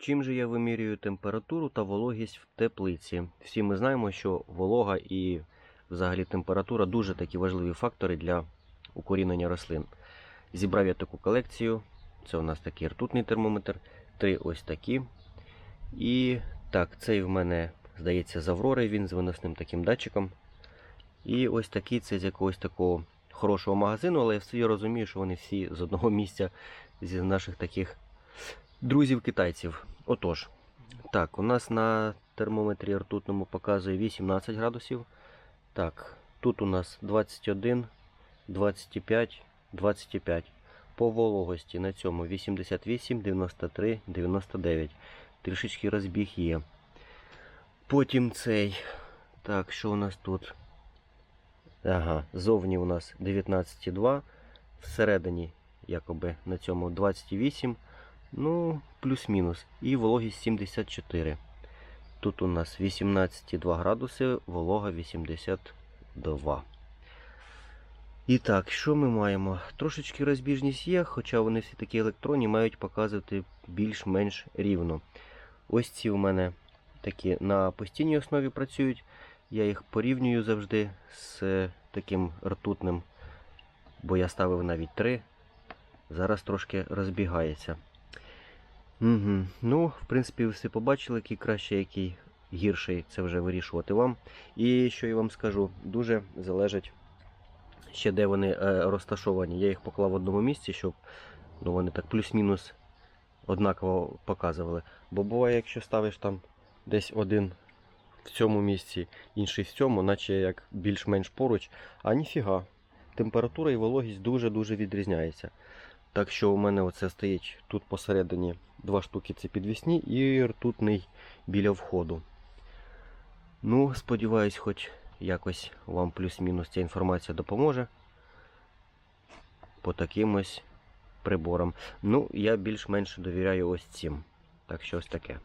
Чим же я вимірюю температуру та вологість в теплиці? Всі ми знаємо, що волога і взагалі температура дуже такі важливі фактори для укорінення рослин. Зібрав я таку колекцію. Це у нас такий ртутний термометр, три ось такі. І так, цей в мене, здається, з Аврори, він з виносним таким датчиком. І ось такий це з якогось такого хорошого магазину, але я все розумію, що вони всі з одного місця зі наших таких друзів-китайців. Отож, так, у нас на термометрі ртутному показує 18 градусів. Так, тут у нас 21, 25, 25. По вологості на цьому 88, 93, 99. Трішечки розбіг є. Потім цей. Так, що у нас тут? Ага, зовні у нас 19,2. Всередині, якоби на цьому 28. Ну, плюс-мінус. І вологість 74. Тут у нас 18,2 градуси, волога 82. І так, що ми маємо? Трошечки розбіжність є, хоча вони всі такі електронні мають показувати більш-менш рівно. Ось ці у мене такі на постійній основі працюють. Я їх порівнюю завжди з таким ртутним, бо я ставив навіть 3. Зараз трошки розбігається. Угу. Ну, в принципі, ви все побачили, який краще, який гірший, це вже вирішувати вам. І що я вам скажу, дуже залежить ще де вони е, розташовані. Я їх поклав в одному місці, щоб ну, вони так плюс-мінус однаково показували. Бо буває, якщо ставиш там десь один в цьому місці, інший в цьому, наче як більш-менш поруч, а ніфіга. Температура і вологість дуже-дуже відрізняється. Так що у мене оце стоїть тут посередині два штуки це підвісні і ртутний біля входу. Ну, сподіваюсь, хоч якось вам плюс-мінус ця інформація допоможе по таким ось приборам. Ну, я більш-менш довіряю ось цим. Так що ось таке.